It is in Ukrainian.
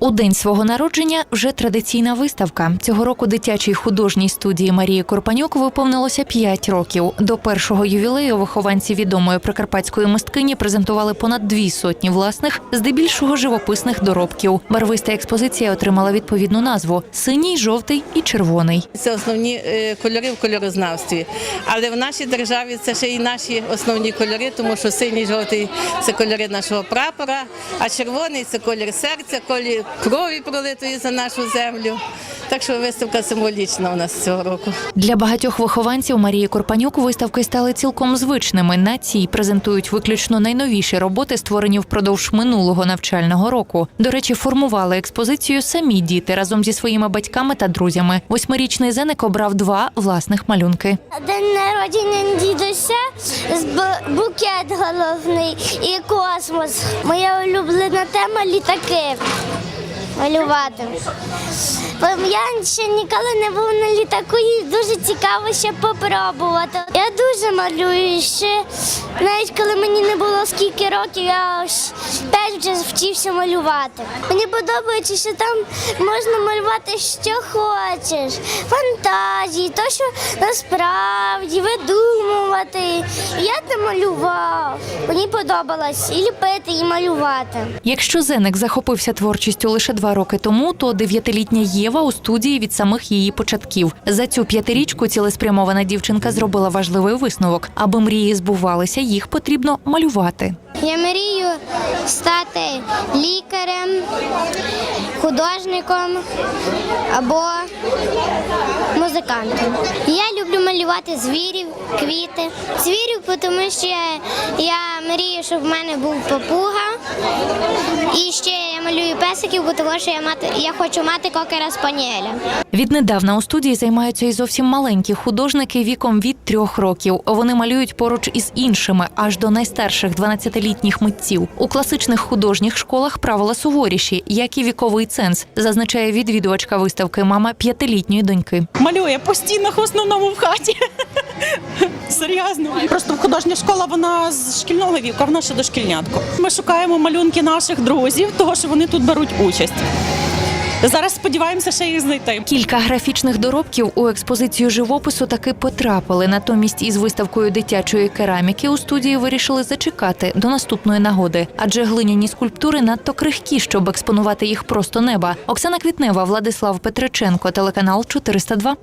У день свого народження вже традиційна виставка. Цього року дитячій художній студії Марії Корпанюк виповнилося 5 років. До першого ювілею вихованці відомої прикарпатської мисткині презентували понад дві сотні власних, здебільшого живописних доробків. Барвиста експозиція отримала відповідну назву: синій, жовтий і червоний. Це основні е, кольори в кольорознавстві. Але в нашій державі це ще й наші основні кольори, тому що синій, жовтий це кольори нашого прапора, а червоний це колір серця, колір крові пролитої за нашу землю. Так що виставка символічна у нас цього року. Для багатьох вихованців Марії Корпанюк виставки стали цілком звичними. На цій презентують виключно найновіші роботи, створені впродовж минулого навчального року. До речі, формували експозицію самі діти разом зі своїми батьками та друзями. Восьмирічний Зеник обрав два власних малюнки. День народження дідуся, з букет головний і космос. Моя улюблена тема літаки. Малювати. Я ще ніколи не був на літаку і дуже цікаво ще попробувати. Я дуже малюю ще. Навіть коли мені не було скільки років, я п'ять вже вчився малювати. Мені подобається, що там можна малювати що хочеш. Фантазії, то, що насправді видумувати. Я це малював. Мені подобалось і ліпити, і малювати. Якщо Зеник захопився творчістю лише два роки тому, то дев'ятилітня Єва у студії від самих її початків. За цю п'ятирічку цілеспрямована дівчинка зробила важливий висновок. Аби мрії збувалися, їх потрібно малювати. Я мрію стати лікарем, художником або музикантом. Я люблю малювати звірів, квіти. Звірів, тому що я, мрію, щоб в мене був папуга. І ще я малюю песиків, бо того, що я мати я хочу мати кокера спаніеля. Віднедавна у студії займаються і зовсім маленькі художники віком від трьох років. Вони малюють поруч із іншими, аж до найстарших 12-літніх митців. У класичних художніх школах правила суворіші, як і віковий ценз, зазначає відвідувачка виставки мама п'ятилітньої доньки. малює постійно в основному в хаті. Серйозно. Просто художня школа вона з шкільного віку, а вона ще дошкільнятко. Ми шукаємо малюнки наших друзів, того що вони тут беруть участь. Зараз сподіваємося ще їх знайти. Кілька графічних доробків у експозицію живопису таки потрапили. Натомість із виставкою дитячої кераміки у студії вирішили зачекати до наступної нагоди, адже глиняні скульптури надто крихкі, щоб експонувати їх просто неба. Оксана Квітнева, Владислав Петриченко, телеканал 402.